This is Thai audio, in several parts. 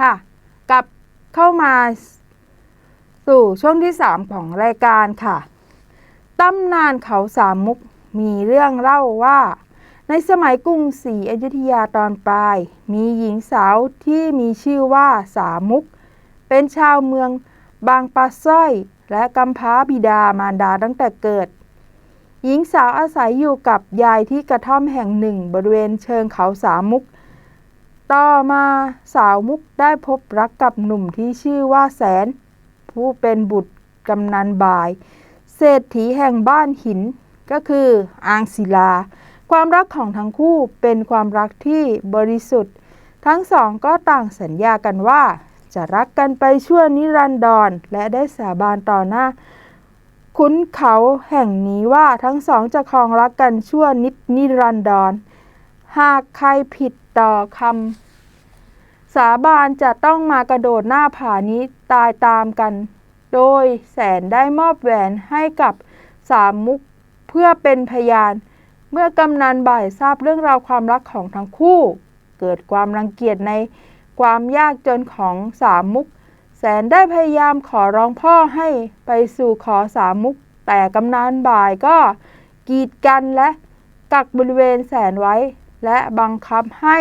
ค่ะกลับเข้ามาสู่ช่วงที่ 3 ของรายการค่ะตำนานเขาสามมุกมีเรื่องเล่าว่า ในสมัยกรุงศรีอยุธยาตอนปลาย มีหญิงสาวที่มีชื่อว่าสามุก เป็นชาวเมืองบางปะสร้อย และกำพร้าบิดามารดาตั้งแต่เกิด หญิงสาวอาศัยอยู่กับยายที่กระท่อมแห่งหนึ่ง บริเวณเชิงเขาสามมุก ต่อมาสาวมุกได้พบรักกับหนุ่มที่ชื่อว่าแสน ผู้เป็นบุตรกำนันบาย เศรษฐีแห่งบ้านหินก็คืออางศิลา ความรักของทั้งคู่เป็นความรักที่บริสุทธิ์ ทั้งสองก็ต่างสัญญากันว่า จะรักกันไปชั่วนิรันดรและได้สาบานต่อหน้า คุ้นเขาแห่งนี้ว่าทั้งสองจะครองรักกันชั่วนิดนิรันดรหากใครผิดต่อคำ สาบานจะต้องมากระโดดหน้าผานี้ตายตามกัน โดยแสนได้มอบแหวนให้กับสามมุกเพื่อเป็นพยาน เมื่อกำนันบ่ายทราบเรื่องราวความรักของทั้งคู่ เกิดความรังเกียจในความยากจนของสามมุก แสนได้พยายามขอร้องพ่อให้ไปสู่ขอสามมุก แต่กำนันบ่ายก็กีดกันและกักบริเวณแสนไว้ และบังคับให้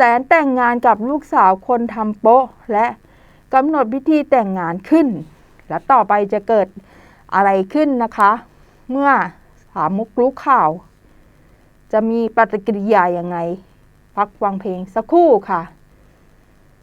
แสนแต่งงานกับลูกสาวคนทำโป๊ะ และกำหนดพิธีแต่งงานขึ้น และต่อไปจะเกิดอะไรขึ้นนะคะ เมื่อสามมุกรู้ข่าว จะมีปฏิกิริยาอย่างไงพักฟังเพลงสักครู่ค่ะ